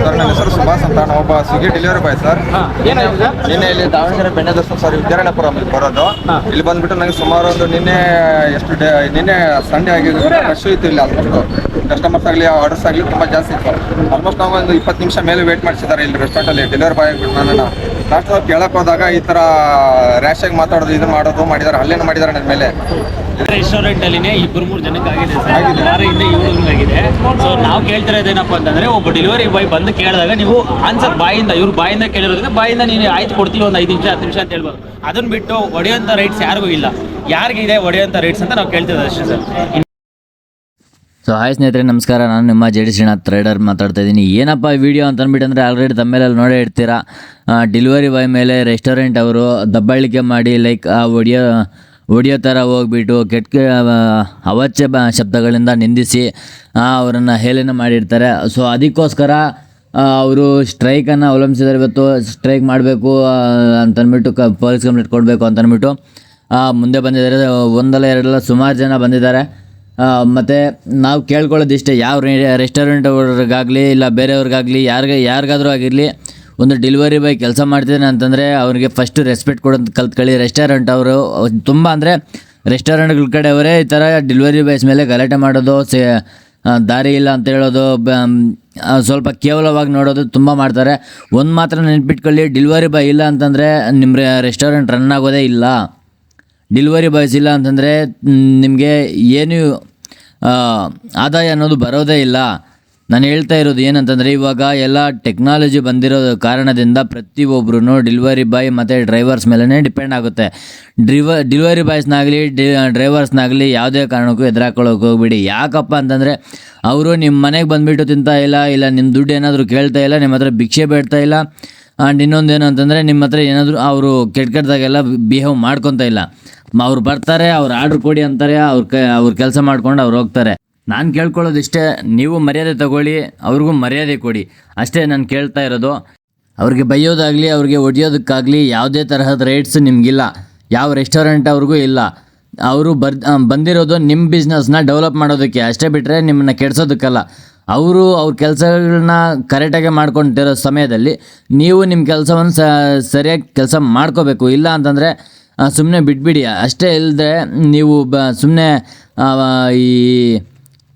Sir ನನ್ನ ಹೆಸರು ಸುಭಾಷ್ ಅಂತ ನಾನು ಒಬ್ಬ ಸ್ವಿಗ್ಗಿ ಡೆಲಿವರಿ ಬಾಯ್ ಸರ್. ನಿನ್ನೆ ಇಲ್ಲಿ ದಾವಣಗೆರೆ ಬೆಣ್ಣೆ ದೋಸ್ತ ಸರ್ ವಿದ್ಯಾರಣ್ಯಪುರಂ ಇಲ್ಲಿ ಬರೋದು. ಇಲ್ಲಿ ಬಂದ್ಬಿಟ್ಟು ನನಗೆ ಸುಮಾರು ಒಂದು ನಿನ್ನೆ ಎಷ್ಟು ಡೇ ನಿನ್ನೆ ಸಂಡೇ ಆಗಿದ್ದು ರಶ್ ಇತ್ತು ಇಲ್ಲಿ ಆಲ್ಮೋಸ್ಟ್ ಕಸ್ಟಮರ್ಸ್ ಆಗಲಿ ಆರ್ಡರ್ಸ್ ಆಗಲಿ ತುಂಬ ಜಾಸ್ತಿ ಇತ್ತು. ಆಲ್ಮೋಸ್ಟ್ ನಾವು ಒಂದು ಇಪ್ಪತ್ತು ನಿಮಿಷ ಮೇಲೆ ವೇಟ್ ಮಾಡಿಸಿದ್ದಾರೆ ಇಲ್ಲಿ ರೆಸ್ಟೋರೆಂಟಲ್ಲಿ ಡೆಲಿವರಿ ಬಾಯ್ ಆಗ್ಬಿಟ್ಟು ನನ್ನನ್ನು. ಲಾಸ್ಟ್ ಕೇಳಕ್ ಹೋದಾಗ ಈ ತರ ರ್ಯಾಶ್ ಆಗಿ ಮಾತಾಡೋದು ಇದು ಮಾಡೋದು ಮಾಡಿದಾರೆ ಹಲ್ಲೇನು ಮಾಡಿದಾರೆ ನನ್ನ ಮೇಲೆ. ರೆಸ್ಟೋರೆಂಟ್ ಅಲ್ಲಿನೇ ಇಬ್ಬರು ಮೂರು ಜನಕ್ಕೆ ಆಗಿದೆ. ಸರ್ ಆಗಿದೆ. ಸೊ ನಾವು ಕೇಳ್ತಿರೋದೇನಪ್ಪ ಅಂತಂದ್ರೆ ಒಬ್ಬ ಡೆಲಿವರಿ ಬಾಯ್ ಬಂದು ಕೇಳಿದಾಗ ನೀವು ಆನ್ಸರ್ ಬಾಯಿಂದ ಇವ್ರು ಬಾಯಿಂದ ಕೇಳಿರೋದ್ರಿಂದ ಬಾಯಿಂದ ನೀನು ಆಯ್ತು ಕೊಡ್ತೀವಿ ಒಂದು ಐದು ನಿಮಿಷ ಹತ್ತು ನಿಮಿಷ ಅಂತ ಹೇಳ್ಬೋದು. ಅದನ್ನ ಬಿಟ್ಟು ಹೊಡೆಯೋಂಥ ರೈಟ್ಸ್ ಯಾರಿಗೂ ಇಲ್ಲ. ಯಾರಿಗಿದೆ ಹೊಡೆಯೋಂಥ ರೈಟ್ಸ್ ಅಂತ ನಾವು ಕೇಳ್ತಿರೋದು ಅಷ್ಟೇ ಸರ್. ಸೊ ಹಾಯ್ ಸ್ನೇಹಿತರೆ, ನಮಸ್ಕಾರ. ನಾನು ನಿಮ್ಮ ಜೆ ಡಿ ಶ್ರೀನಾಥ್ ಟ್ರೇಡರ್ ಮಾತಾಡ್ತಾ ಇದ್ದೀನಿ. ಏನಪ್ಪ ವಿಡಿಯೋ ಅಂತ ಅಂದ್ಬಿಟ್ಟು ಅಂದರೆ ಆಲ್ರೆಡಿ ತಮ್ಮೇಲೆ ನೋಡೇ ಇರ್ತೀರಾ? ಡೆಲಿವರಿ ಬಾಯ್ ಮೇಲೆ ರೆಸ್ಟೋರೆಂಟ್ ಅವರು ದಬ್ಬಾಳಿಕೆ ಮಾಡಿ ಲೈಕ್ ಆ, ಒಡಿಯೋ ಒಡಿಯೋ ಥರ ಹೋಗ್ಬಿಟ್ಟು ಕೆಟ್ಟ ಅವಾಚ್ಯ ಬ, ಶಬ್ದಗಳಿಂದ ನಿಂದಿಸಿ ಅವರನ್ನು ಹೇಳನ ಮಾಡಿರ್ತಾರೆ. ಸೊ ಅದಕ್ಕೋಸ್ಕರ ಅವರು ಸ್ಟ್ರೈಕನ್ನು ಅವಲಂಬಿಸಿದ್ದಾರೆ. ಇವತ್ತು ಸ್ಟ್ರೈಕ್ ಮಾಡಬೇಕು ಅಂತಂದ್ಬಿಟ್ಟು ಕ ಪೊಲೀಸ್ ಕಂಪ್ಲೇಂಟ್ ಕೊಡಬೇಕು ಅಂತಂದ್ಬಿಟ್ಟು ಮುಂದೆ ಬಂದಿದ್ದಾರೆ. ಒಂದಲ್ಲ ಎರಡಲ್ಲ ಸುಮಾರು ಜನ ಬಂದಿದ್ದಾರೆ. ಮತ್ತು ನಾವು ಕೇಳ್ಕೊಳ್ಳೋದಿಷ್ಟೇ, ಯಾವ ರೆಸ್ಟೋರೆಂಟ್ ಅವ್ರಿಗಾಗಲಿ ಇಲ್ಲ ಬೇರೆಯವ್ರಿಗಾಗಲಿ, ಯಾರಿಗೆ, ಯಾರಿಗಾದ್ರೂ ಆಗಿರಲಿ, ಒಂದು ಡೆಲಿವರಿ ಬಾಯ್ ಕೆಲಸ ಮಾಡ್ತಿದ್ದಾನೆ ಅಂತಂದರೆ ಅವ್ರಿಗೆ ಫಸ್ಟು ರೆಸ್ಪೆಕ್ಟ್ ಕೊಡೋದು ಕಲ್ತ್ಕೊಳ್ಳಿ ರೆಸ್ಟೋರೆಂಟ್ ಅವರು, ತುಂಬ ಅಂದರೆ ರೆಸ್ಟೋರೆಂಟ್ಗಳ ಕಡೆ ಅವರೇ ಈ ಥರ ಡೆಲಿವರಿ ಬಾಯ್ಸ್ ಮೇಲೆ ಗಲಾಟೆ ಮಾಡೋದು, ಸೇ ದಾರಿ ಇಲ್ಲ ಅಂತ ಹೇಳೋದು ಸ್ವಲ್ಪ ಕೇವಲವಾಗಿ ನೋಡೋದು ತುಂಬ ಮಾಡ್ತಾರೆ. ಒಂದು ಮಾತ್ರ ನೆನ್ಪಿಟ್ಕೊಳ್ಳಿ ಡೆಲಿವರಿ ಬಾಯ್ ಇಲ್ಲ ಅಂತಂದರೆ ನಿಮ್ಮ ರೆಸ್ಟೋರೆಂಟ್ ರನ್ ಆಗೋದೇ ಇಲ್ಲ. ಡೆಲಿವರಿ ಬಾಯ್ಸ್ ಇಲ್ಲ ಅಂತಂದರೆ ನಿಮಗೆ ಏನು ಆದಾಯ ಅನ್ನೋದು ಬರೋದೇ ಇಲ್ಲ. ನಾನು ಹೇಳ್ತಾ ಇರೋದು ಏನಂತಂದರೆ, ಇವಾಗ ಎಲ್ಲ ಟೆಕ್ನಾಲಜಿ ಬಂದಿರೋ ಕಾರಣದಿಂದ ಪ್ರತಿಯೊಬ್ಬರೂ ಡೆಲಿವರಿ ಬಾಯ್ ಮತ್ತು ಡ್ರೈವರ್ಸ್ ಮೇಲೇ ಡಿಪೆಂಡ್ ಆಗುತ್ತೆ. ಡ್ರಿವ ಡೆಲಿವರಿ ಬಾಯ್ಸ್ನಾಗಲಿ ಡಿ ಡ್ರೈವರ್ಸ್ನಾಗಲಿ ಯಾವುದೇ ಕಾರಣಕ್ಕೂ ಎದುರಾಕೊಳ್ಳೋಕೆ ಹೋಗ್ಬಿಡಿ. ಯಾಕಪ್ಪ ಅಂತಂದರೆ, ಅವರು ನಿಮ್ಮ ಮನೆಗೆ ಬಂದುಬಿಟ್ಟು ತಿಂತಾ ಇಲ್ಲ ಇಲ್ಲ ನಿಮ್ಮ ದುಡ್ಡು ಏನಾದರೂ ಕೇಳ್ತಾ ಇಲ್ಲ ನಿಮ್ಮ ಹತ್ರ ಭಿಕ್ಷೆ ಬೇಡ್ತಾ ಇಲ್ಲ ಆ್ಯಂಡ್ ಇನ್ನೊಂದು ಏನಂತಂದರೆ ಅಂತಂದರೆ ನಿಮ್ಮ ಹತ್ರ ಏನಾದರೂ ಅವರು ಕೆಟ್ಟ ಕೆಟ್ಟದಾಗೆಲ್ಲ ಬಿಹೇವ್ ಮಾಡ್ಕೊತಾ ಇಲ್ಲ. ಅವ್ರು ಬರ್ತಾರೆ, ಅವ್ರು ಆರ್ಡ್ರ್ ಕೊಡಿ ಅಂತಾರೆ, ಅವ್ರ ಕ, ಅವ್ರ ಕೆಲಸ ಮಾಡ್ಕೊಂಡು ಅವ್ರು ಹೋಗ್ತಾರೆ. ನಾನು ಕೇಳ್ಕೊಳ್ಳೋದಿಷ್ಟೇ, ನೀವು ಮರ್ಯಾದೆ ತಗೊಳ್ಳಿ, ಅವ್ರಿಗೂ ಮರ್ಯಾದೆ ಕೊಡಿ. ಅಷ್ಟೇ ನಾನು ಕೇಳ್ತಾ ಇರೋದು. ಅವ್ರಿಗೆ ಬೈಯೋದಾಗಲಿ, ಅವ್ರಿಗೆ ಹೊಡಿಯೋದಕ್ಕಾಗಲಿ ಯಾವುದೇ ತರಹದ ರೇಟ್ಸ್ ನಿಮಗಿಲ್ಲ. ಯಾವ ರೆಸ್ಟೋರೆಂಟ್ ಅವ್ರಿಗೂ ಇಲ್ಲ. ಅವರು ಬರ್ ಬಂದಿರೋದು ನಿಮ್ಮ ಬಿಸ್ನೆಸ್ನ ಡೆವಲಪ್ ಮಾಡೋದಕ್ಕೆ. ಅಷ್ಟೇ ಬಿಟ್ಟರೆ ನಿಮ್ಮನ್ನ ಕೆಡ್ಸೋದಕ್ಕಲ್ಲ. ಅವರು ಅವ್ರ ಕೆಲಸಗಳನ್ನ ಕರೆಕ್ಟಾಗಿ ಮಾಡ್ಕೊಂಡಿರೋ ಸಮಯದಲ್ಲಿ ನೀವು ನಿಮ್ಮ ಕೆಲಸವನ್ನು ಸರಿಯಾಗಿ ಕೆಲಸ ಮಾಡ್ಕೋಬೇಕು. ಇಲ್ಲ ಅಂತಂದರೆ ಸುಮ್ಮನೆ ಬಿಟ್ಬಿಡಿ. ಅಷ್ಟೇ ಇಲ್ಲದೆ ನೀವು ಬ ಸುಮ್ಮನೆ ಈ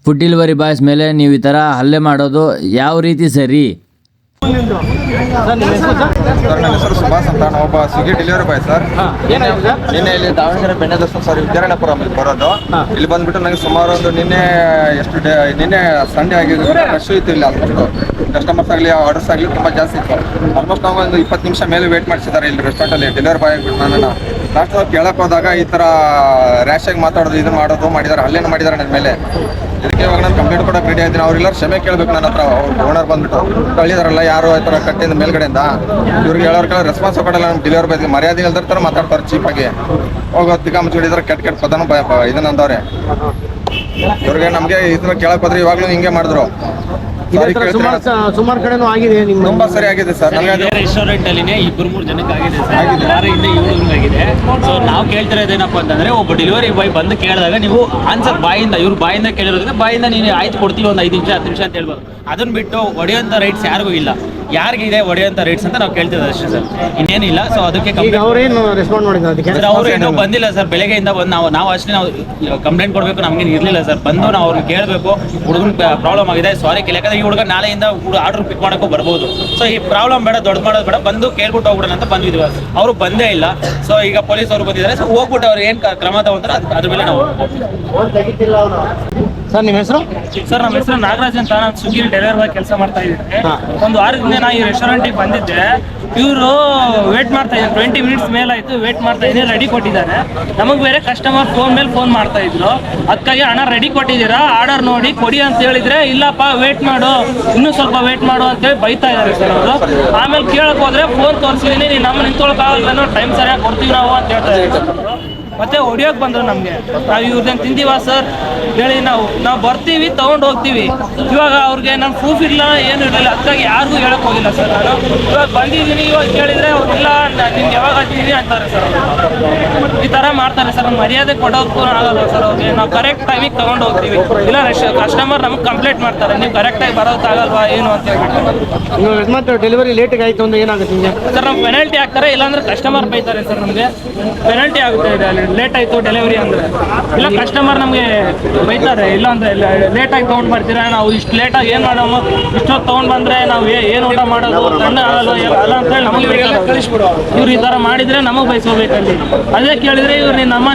ಫುಡ್ ಡಿಲಿವರಿ ಬಾಯ್ಸ್ ಮೇಲೆ ನೀವು ಈ ಥರ ಹಲ್ಲೆ ಮಾಡೋದು ಯಾವ ರೀತಿ ಸರಿ? ಸರ್ ನನ್ನ ಹೆಸರು ಸುಭಾಷ್ ಅಂತ. ನಾನು ಒಬ್ಬ ಸ್ವಿಗ್ಗಿ ಡೆಲಿವರಿ ಬಾಯ್ ಸರ್. ನಿನ್ನೆ ಇಲ್ಲಿ ದಾವಣಗೆರೆ ಬೆಣ್ಣೆ ದರ್ಶನ ಸರ್ ವಿದ್ಯಾರಣ್ಯಪುರಂ ಇಲ್ಲಿ ಬರೋದು. ಇಲ್ಲಿ ಬಂದ್ಬಿಟ್ಟು ನನಗೆ ಸುಮಾರು ಒಂದು ನಿನ್ನೆ ಎಷ್ಟು ಡೇ ನಿನ್ನೆ ಸಂಡೇ ಆಗಿದ್ರು ರಶ್ ಇತ್ತು ಇಲ್ಲಿ ಆಲ್ಮೋಸ್ಟ್ ಕಸ್ಟಮರ್ಸ್ ಆಗಲಿ ಆರ್ಡರ್ಸ್ ಆಗಲಿ ತುಂಬ ಜಾಸ್ತಿ ಇತ್ತು. ಆಲ್ಮೋಸ್ಟ್ ನಾವು ಒಂದು ಇಪ್ಪತ್ತು ನಿಮಿಷ ಮೇಲೆ ವೇಟ್ ಮಾಡಿಸಿದ್ದಾರೆ ಇಲ್ಲಿ ರೆಸ್ಟೋರೆಂಟಲ್ಲಿ ಡೆಲಿವರಿ ಬಾಯ್ ಆಗಿಬಿಟ್ಟು ನನ್ನನ್ನು. ಲಾಸ್ಟ್ ಕೇಳಕ್ಕೆ ಹೋದಾಗ ಈ ಥರ ರ್ಯಾಶಾಗಿ ಆಗಿ ಮಾತಾಡೋದು ಇದು ಮಾಡೋದು ಮಾಡಿದ್ದಾರೆ ಹಲ್ಲೇನು ಮಾಡಿದ್ದಾರೆ ನನ್ನ ಮೇಲೆ. ಇದಕ್ಕೆ ಇವಾಗ ನಾನು ಕಂಪ್ಲೇಂಟ್ ಕೊಡಕ್ಕೆ ರೆಡಿ ಆಗ್ತೀನಿ ಅವ್ರೆಲ್ಲರೂ ಕ್ಷಮೆ ಕೇಳಬೇಕು ನನ್ನ ಹತ್ರ. ಓನರ್ ಬಂದ್ಬಿಟ್ಟು. ಕಳಿದಾರಲ್ಲ ಯಾರು ಆ ಥರ ಕಟ್ಟಿಂದ ಮೇಲ್ಗಡೆಯಿಂದ? ಇವ್ರಿಗೆ ಹೇಳೋರ್ ಕಡೆ ರೆಸ್ಪಾನ್ಸ್ ಕೊಡಲ್ಲ ನಮ್ಮ ಡೆಲಿವರಿ ಬಾಯ್ಗೆ ಮರ್ಯಾದೆ ಇಲ್ದಿರ್ತಾರೆ ಮಾತಾಡ್ತಾರೆ ಚೀಪಾಗಿ ಹೋಗೋ ತಿಕ್ಕ ಮುಚ್ಚಿಡಿದ್ರೆ ಕೆಟ್ಟ ಕೆಟ್ಟ ಪದನು ಭಯ ಇದನ್ನ ಅಂದವ್ರೆ. ಇವ್ರಿಗೆ ನಮಗೆ ಇದನ್ನ ಕೇಳಕ್ಕೆ ಹೋದ್ರೆ ಇವಾಗಲೂ ಹಿಂಗೆ ಮಾಡಿದ್ರು. ಇದೇ ತರ ಸುಮಾರು ಸುಮಾರು ಕಡೆನೂ ಆಗಿದೆ ನಿಮ್ಮ ತುಂಬಾ ಸರಿ ಆಗಿದೆ ಸರ್. ನನಗೆ ಅದು ರೆಸ್ಟೋರೆಂಟ್ ಅಲ್ಲಿನೇ ಇಬ್ಬರು ಮೂರು ಜನಕ್ಕೆ ಆಗಿದೆ ಸರ್. ಏಳು ಆಗಿದೆ. ಸೊ ನಾವು ಕೇಳ್ತಿರೋದೇನಪ್ಪ ಅಂತಂದ್ರೆ ಒಬ್ಬ ಡೆಲಿವರಿ ಬಾಯ್ ಬಂದು ಕೇಳಿದಾಗ ನೀವು ಆನ್ಸರ್ ಬಾಯಿಂದ ಇವ್ರು ಬಾಯಿಂದ ಕೇಳಿರೋದ್ರಿಂದ ಬಾಯಿಂದ ನೀನು ಆಯ್ತು ಕೊಡ್ತೀವಿ ಒಂದು ಐದು ನಿಮಿಷ ಹತ್ತು ನಿಮಿಷ ಅಂತ ಹೇಳ್ಬೋದು. ಅದನ್ನ ಬಿಟ್ಟು ಹೊಡೆಯೋಂಥ ರೈಟ್ಸ್ ಯಾರಿಗೂ ಇಲ್ಲ. ಯಾರಿಗಿದೆ ಹೊಡೆಯೋಂಥ ರೈಟ್ಸ್ ಅಂತ ನಾವು ಕೇಳ್ತಿರೋದು ಅಷ್ಟೇ ಸರ್. ಇನ್ನೇನಿಲ್ಲ ಸೊ ಅದಕ್ಕೆ ಅವ್ರೇನು ರೆಸ್ಪಾಂಡ್ ಮಾಡಿದ್ರು ಅದಕ್ಕೆ? ಸರ್ ಅವರು ಇನ್ನೂ ಬಂದಿಲ್ಲ ಸರ್. ಬೆಳಗ್ಗೆಯಿಂದ ಬಂದು ನಾವು ನಾವು ಅಷ್ಟೇ ನಾವು ಕಂಪ್ಲೇಂಟ್ ಕೊಡಬೇಕು ನಮಗೆ ಇರಲಿಲ್ಲ ಸರ್. ಬಂದು ನಾವು ಅವ್ರನ್ನ ಕೇಳಬೇಕು. ಹುಡುಗನ ಪ್ರಾಬ್ಲಮ್ ಆಗಿದೆ. ಸಾರಿ ಕೇಳಿ ಯಾಕಂದ್ರೆ ಈ ಹುಡುಗ ನಾಳೆಯಿಂದ ಆರ್ಡರ್ ಪಿಕ್ ಮಾಡೋಕೆ ಬರ್ಬೋದು. ಸೊ ಈ ಪ್ರಾಬ್ಲಮ್ ಬೇಡ, ದೊಡ್ಡ ಮಾಡೋದು ಬೇಡ. ಬಂದು ಕೇಳ್ಬಿಟ್ಟು ಹೋಗ್ಬಿಡೋಣ ಅಂತ ಬಂದಿದ್ವಿ ಅವರು ಬಂದೇ ಇಲ್ಲ. ಸೊ ಈಗ ಪೊಲೀಸ್ ಅವರು ಬಂದಿದ್ದಾರೆ. ಸೊ ಹೋಗ್ಬಿಟ್ಟು ಅವ್ರು ಏನು ಕ್ರಮ ತಗೊಂತಾರೆ, ಅದ್- ಅದ್ರ ಮೇಲೆ ನಾವು ಸರ್ ನಿಮ್ಮ ಹೆಸರು? ಸರ್ ನಮ್ಮ ಹೆಸರು ನಾಗರಾಜ್ ಅಂತ. ನಾನು ಸ್ವಿಗ್ಗಿ ಡೆಲಿವರಿ ಬಾಯ್ ಕೆಲಸ ಮಾಡ್ತಾ ಇದ್ದೀನಿ. ಒಂದು ವಾರದಿಂದ ನಾನು ಈ ರೆಸ್ಟೋರೆಂಟಿಗೆ ಬಂದಿದ್ದೆ. ಇವರು ವೇಟ್ ಮಾಡ್ತಾ ಇದ್ದಾರೆ ಟ್ವೆಂಟಿ ಮಿನಿಟ್ಸ್ ಮೇಲಾಯಿತು ವೇಟ್ ಮಾಡ್ತಾ ಇದ್ದೀನಿ ರೆಡಿ ಕೊಟ್ಟಿದ್ದಾರೆ. ನಮಗೆ ಬೇರೆ ಕಸ್ಟಮರ್ ಫೋನ್ ಮೇಲೆ ಫೋನ್ ಮಾಡ್ತಾ ಇದ್ರು. ಅದಕ್ಕಾಗಿ ಹಣ ರೆಡಿ ಕೊಟ್ಟಿದ್ದೀರಾ? ಆರ್ಡರ್ ನೋಡಿ ಕೊಡಿ ಅಂತ ಹೇಳಿದ್ರೆ ಇಲ್ಲಪ್ಪ ವೇಟ್ ಮಾಡು. ಇನ್ನೂ ಸ್ವಲ್ಪ ವೇಟ್ ಮಾಡು ಅಂತೇಳಿ ಬೈತಾ ಇದ್ದಾರೆ ಸರ್ ಅವರು. ಆಮೇಲೆ ಕೇಳಕ್ ಹೋದ್ರೆ ಫೋನ್ ತೋರಿಸಿದ್ದೀನಿ ನೀನು ನಮ್ಮ ನಿಂತ್ಕೊಳಕ್ಕಾಗಲ್ಲ ಟೈಮ್ ಸರಿಯಾಗಿ ಕೊಡ್ತೀವಿ ನಾವು ಅಂತ ಹೇಳ್ತಾ ಇದ್ದಾರೆ ಮತ್ತೆ ಹೊಡಿಯೋಕೆ ಬಂದ್ರು ನಮಗೆ. ನಾವು ಇವ್ರದ್ದೇನು ತಿಂದೀವ ಸರ್? ಹೇಳಿ ನಾವು. ನಾವು ಬರ್ತೀವಿ ತೊಗೊಂಡು ಹೋಗ್ತೀವಿ. ಇವಾಗ ಅವ್ರಿಗೆ ನಮ್ಮ ಪ್ರೂಫ್ ಇಲ್ಲ ಏನು ಇರಲಿಲ್ಲ ಅದಕ್ಕಾಗಿ ಯಾರಿಗೂ ಹೇಳಕ್ ಹೋಗಿಲ್ಲ ಸರ್ ನಾನು. ಇವಾಗ ಬಂದಿದ್ದೀನಿ ಇವಾಗ ಕೇಳಿದ್ರೆ ಅವ್ರಿಲ್ಲ ನಿಮ್ಗೆ ಯಾವಾಗ ಹತ್ತೀವಿ ಅಂತಾರೆ ಸರ್. ಈ ಥರ ಮಾಡ್ತಾರೆ ಸರ್. ಮರ್ಯಾದೆ ಕೊಡೋಕ್ಕೂ ಆಗಲ್ಲ ಸರ್ ಅವ್ರಿಗೆ. ನಾವು ಕರೆಕ್ಟ್ ಟೈಮಿಗೆ ತಗೊಂಡು ಹೋಗ್ತೀವಿ. ಇಲ್ಲ ಕಸ್ಟಮರ್ ನಮಗೆ ಕಂಪ್ಲೇಂಟ್ ಮಾಡ್ತಾರೆ. ನೀವು ಕರೆಕ್ಟಾಗಿ ಬರೋಕ್ಕಾಗಲ್ವಾ ಏನು ಅಂತ ಹೇಳ್ಬಿಟ್ಟು. ಡೆಲಿವರಿ ಲೇಟ್ ಆಯ್ತು ಅಂದ್ರೆ ಏನಾಗುತ್ತೆ ನಿಮಗೆ? ಸರ್ ನಾವು ಪೆನಾಲ್ಟಿ ಹಾಕ್ತಾರೆ ಇಲ್ಲಾಂದ್ರೆ ಕಸ್ಟಮರ್ ಬೈತಾರೆ ಸರ್ ನಮಗೆ. ಪೆನಾಲ್ಟಿ ಆಗುತ್ತೆ. ಲೇಟ್ ಆಯಿತು ಡೆಲಿವರಿ ಅಂದರೆ. ಇಲ್ಲ ಕಸ್ಟಮರ್ ನಮಗೆ ಬೈತಾರೆ ಇಲ್ಲಾಂದ್ರೆ ಲೇಟಾಗಿ ತೊಗೊಂಡು ಬರ್ತೀರಾ ನಾವು ಇಷ್ಟು ಲೇಟಾಗಿ ಏನು ಮಾಡೋದು ಇಷ್ಟೊತ್ತು ತೊಗೊಂಡು ಬಂದರೆ ನಾವು ಏನು ಊಟ ಮಾಡೋದು ತಣ್ಣ ಆಗಲ್ಲ ಅಲ್ಲ ಅಂತೇಳಿ ನಮಗೆ ಬೈತಾರೆ. ಇವ್ರು ಈ ಥರ ಮಾಡಿದರೆ ನಮಗೆ ಬೈಸ್ಕೋಬೇಕಲ್ಲಿ. ಅದೇ ಕೇಳಿದರೆ ಇವ್ರು ನೀನು ನಮ್ಮ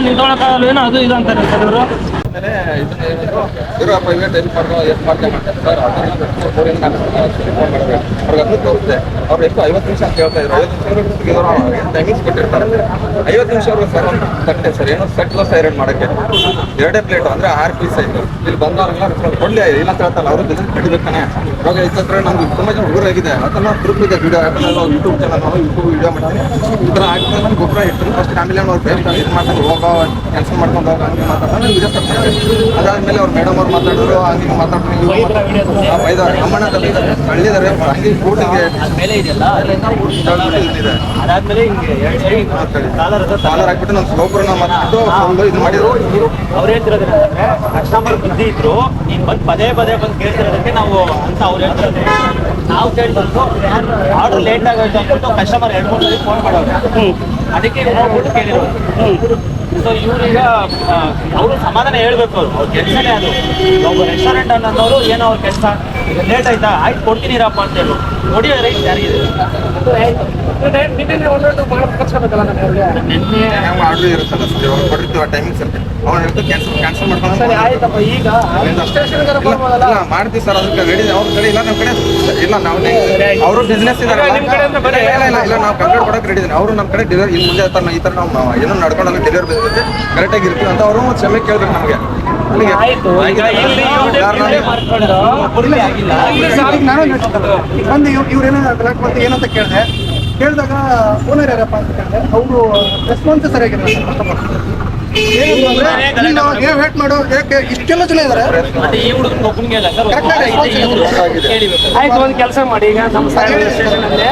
ಏನೋ ಅದು ಇದು ಅಂತಾರೆ ಸರ್ ಇವರು. ಮಾಡ್ತಾರೆ ಮಾಡ್ತಾರೆ ಫೋನ್ ಅವ್ರಿಗೆ ಅವ್ರು ಐವತ್ತು ನಿಮಿಷ ಅಂತ ಕೊಟ್ಟಿರ್ತಾರೆ. ಐವತ್ತು ಸರ್ ಒಂದು ತಟ್ಟೆ ಸರ್, ಏನೋ ಸೆಟ್ಲು ಸೈರನ್ ಮಾಡಕ್ಕೆ. ಎರಡೇ ಪ್ಲೇಟ್ ಅಂದ್ರೆ ಆರ್ ಪೀಸ್ ಆಯ್ತು ಇಲ್ಲಿ ಬಂದವ್ರೆಲ್ಲ ಕೊಡ್ಲಿ ಇಲ್ಲ ಅಂತ ಹೇಳ್ತಲ್ಲ ಅವರು ಬಿಸ್ನೆಸ್ ಕಡಿಬೇಕಾನೆ ಇವಾಗ ಇತ್ತಂದ್ರೆ ನಮ್ಗೆ ತುಂಬ ಜನ ಹುಡುಗರು ಆಗಿದೆ. ಅದನ್ನ ಇದೆ ವಿಡಿಯೋ ನಾವು ಯೂಟ್ಯೂಬ್ ಚಾನಲ್ ನಾವು ಯೂಟ್ಯೂಬ್ ವಿಡಿಯೋ ಮಾಡ್ತೀನಿ ಈ ಥರ ಹಾಕಿದ್ರೆ ಗೊಬ್ಬರ ಇಟ್ಟು ಫಸ್ಟ್ ಫ್ಯಾಮಿಲಿ ಅವ್ರು ಬೇರೆ ಇದು ಮಾಡ್ಕೊಂಡು ಹೋಗೋ ಕ್ಯಾನ್ಸಲ್ ಮಾಡ್ಕೊಂಡು ಹೋಗೋ ಮಾತಾಡ್ತಾರೆ ಅದಾದ್ಮೇಲೆ ಅವ್ರು ಮೇಡಮ್ ಅವ್ರು ಮಾತಾಡಿದ್ರು ಹಂಗೆ ಮಾತಾಡ್ತೀವಿ ಬೈದವ್ರೆ ನಮ್ಮಣ್ಣ ತಳ್ಳಿದ್ದಾರೆ ಹಂಗೆ ಕೂಟಿಗೆ ಮೇಲೆ ಸಾಲರ್ ಹಾಕ್ಬಿಟ್ಟು ನಮ್ಮ ಸ್ಲೋಪರ್ನ ಮಾಡ್ಬಿಟ್ಟು ಒಂದು ಇದು ಮಾಡಿದ್ರು. ಅವ್ರು ಹೇಳ್ತಿರೋದೇನಂದ್ರೆ ಕಸ್ಟಮರ್ ಬುದ್ಧಿ ಇದ್ರು ನೀನ್ ಬಂದು ಪದೇ ಪದೇ ಬಂದು ಕೇಳ್ತಿರೋದಕ್ಕೆ ನಾವು ಅಂತ ಅವ್ರು ಹೇಳ್ತಿರೋದು. ನಾವು ಕೇಳ್ಬಂದು ಆರ್ಡರ್ ಲೇಟ್ ಆಗೋಯ್ತು? ಅಂದ್ಬಿಟ್ಟು ಕಸ್ಟಮರ್ ಎರಡು ಮೂರು ಫೋನ್ ಮಾಡೋರು. ಅದಕ್ಕೆ ನೋಡ್ಬಿಟ್ಟು ಕೇಳಿರೋದು ಸೊ ಇವ್ರೀಗ ಅವರು ಸಮಾಧಾನ ಹೇಳ್ಬೇಕು ಅವರು. ಕೆಲಸನೇ ಅದು. ಒಬ್ಬ ರೆಸ್ಟೋರೆಂಟ್ ಅನ್ನೋದವರು ಏನೋ ಅವ್ರ ಕೆಲಸ ಲೇಟ್ ಆಯ್ತಾ? ಆಯ್ತು ಕೊಡ್ತೀನಿರಪ್ಪ ಅಂತ ಹೇಳು. ಹೊಡಿಯೋ ರೈಟ್ ಯಾರಿಗಿದೆ? ನಿನ್ನೆ ನಾವು ಆರ್ಡರ್ ಇರುತ್ತಲ್ಲ ಸರ್ ಇವಾಗ ಕೊಟ್ಟಿರ್ತೀವಿ ಆ ಟೈಮಿಂಗ್ ಇರುತ್ತೆ ಅವ್ನು ಹೇಳ್ತು ಕ್ಯಾನ್ಸಲ್ ಕ್ಯಾನ್ಸಲ್ ಮಾಡ್ಕೊಂಡು ಆಯ್ತಪ್ಪ ಈಗ ಇಲ್ಲ. ಮಾಡ್ತೀವಿ ಸರ್ ಅದಕ್ಕೆ ರೆಡಿ ಅವ್ರ ಕಡೆ ಇಲ್ಲ ನಮ್ಮ ಕಡೆ ಇಲ್ಲ ನಾವು ಅವರು ಬಿಸ್ನೆಸ್ ಇದ್ದಾರೆ ನಿಮ್ ಕಡೆಯಿಂದ ಬರೀ- ಇಲ್ಲ ಇಲ್ಲ ಇಲ್ಲ ನಾವು ಕಂಪ್ಲೇಂಟ್ ಕೊಡಕ್ಕೆ ರೆಡಿ ಇದ್ದೀನಿ ಅವರು ನಮ್ಮ ಕಡೆ ಡೆಲಿವರಿ ಇನ್ನು ಮುಂದೆ ತರ ಈ ಥರ ನಾವು ಏನೋ ನಡ್ಕೊಂಡಲ್ಲ ಡೆಲಿವರಿ ಬಿಸ್ನೆಸ್ ಕರೆಕ್ಟಾಗಿ ಇರ್ತೀವಿ ಅಂತ ಅವರು ಕ್ಷಮೆ ಕೇಳ್ಬೇಕು ನಮಗೆ. ಆಯ್ತು ಈಗ ಇಲ್ಲಿ ಯಾರ್ನಾದ್ರು- ಮಾಡ್ಕೊಂಡು ಒಬ್ಬರಿಗೆ ಆಗಿಲ್ಲ. ನಾನು ಬಂದು ಇವ್ರು ಇವ್ರೇನೋ ಕಲೆಕ್ಟ್ ಮಾಡ್ತೀವಿ ಏನಂತ ಕೇಳಿದೆ. ಕೇಳಿದಾಗ ಓನರ್ ಯಾರಪ್ಪ ಅಂತ ಕೇಳಿದೆ. ಅವರು ರೆಸ್ಪಾನ್ಸ್ ಸರಿಯಾಗಿಲ್ಲ. ಕಸ್ಟಮರ್ ಏನು ಅಂದ್ರೆ ನೀನು ನೀವು ವೇಟ್ ಮಾಡು? ಯಾಕೆ ಇಷ್ಟೆಲ್ಲ ಜನ ಇವ್ರು ಆಯ್ತು ಒಂದು ಕೆಲಸ ಮಾಡಿ. ಈಗ ನಮ್ಮ ಸಾಗರ ಸ್ಟೇಷನ್ ಅಲ್ಲಿ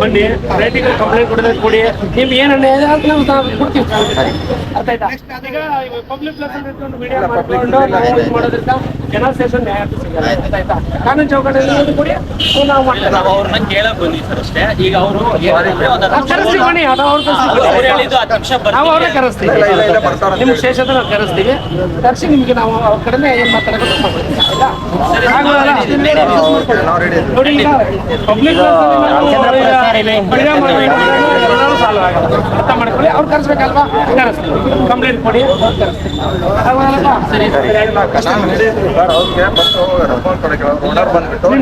ಬನ್ನಿ ರೇಟಿಂಗ್ ಕಂಪ್ಲೇಂಟ್ ಕೊಡೋದಕ್ಕೆ ಕೊಡಿ. ನಿಮ್ಗೆ ಏನನ್ನ ಇದೆ? ಅಂತ ನಾವು ನಾವು ಕೊಡ್ತೀವಿ. ಅರ್ಥ ಆಯ್ತಾ? ಈಗ ಪಬ್ಲಿಕ್ ಪ್ಲೇಸ್ ಅಲ್ಲಿ ಇಟ್ಕೊಂಡು ವಿಡಿಯೋ ಮಾಡ್ಕೊಂಡು ನಾವು ಮಾಡೋದ್ರಿಂದ ಜನ ಸ್ಟೇಷನ್ ನ್ಯಾಯ ಸಿಗಲ್ಲ. ಅರ್ಥ ಆಯ್ತಾ. ಕಾನೂನು ಚೌಕಟ್ಟಲ್ಲಿ ಕೊಡಿ ನಾವು ಮಾಡ್ತೇವೆ. ನಾವು ಅವ್ರನ್ನ ಕೇಳಕ್ ಬಂದ್ವಿ ಸರ್ ಅಷ್ಟೇ. ಈಗ ಅವರು ಕರೆಸ್ತೀವಿ ಬನ್ನಿ ಅದು ಅವ್ರ ಅವ್ರು ನಾವು ಅವ್ರನ್ನ ಕರೆಸ್ತೀವಿ. ನಿಮ್ಮ ಸ್ಟೇಷನ್ ನಾವು ಕರೆಸ್ತೀವಿ. ಕರೆಸಿ ನಿಮಗೆ ನಾವು ಅವ್ರ ಕಡೆನೇ ಏನು ಮಾತಾಡೋದು ಮಾಡ್ತೀವಿ ಆಯ್ತಾ? ನೋಡಿ ಈಗ ಪಬ್ಲಿಕ್ ಸಾಲ್ವ್ ಆಗಲ್ಲ ಅರ್ಥ ಮಾಡ್ಕೊಳ್ಳಿ. ಅವ್ರು ಕರೆಸ್ಬೇಕಲ್ವಾ? ಕರೆಸ್ತೀವಿ ಕಂಪ್ಲೇಂಟ್ ಕೊಡಿ.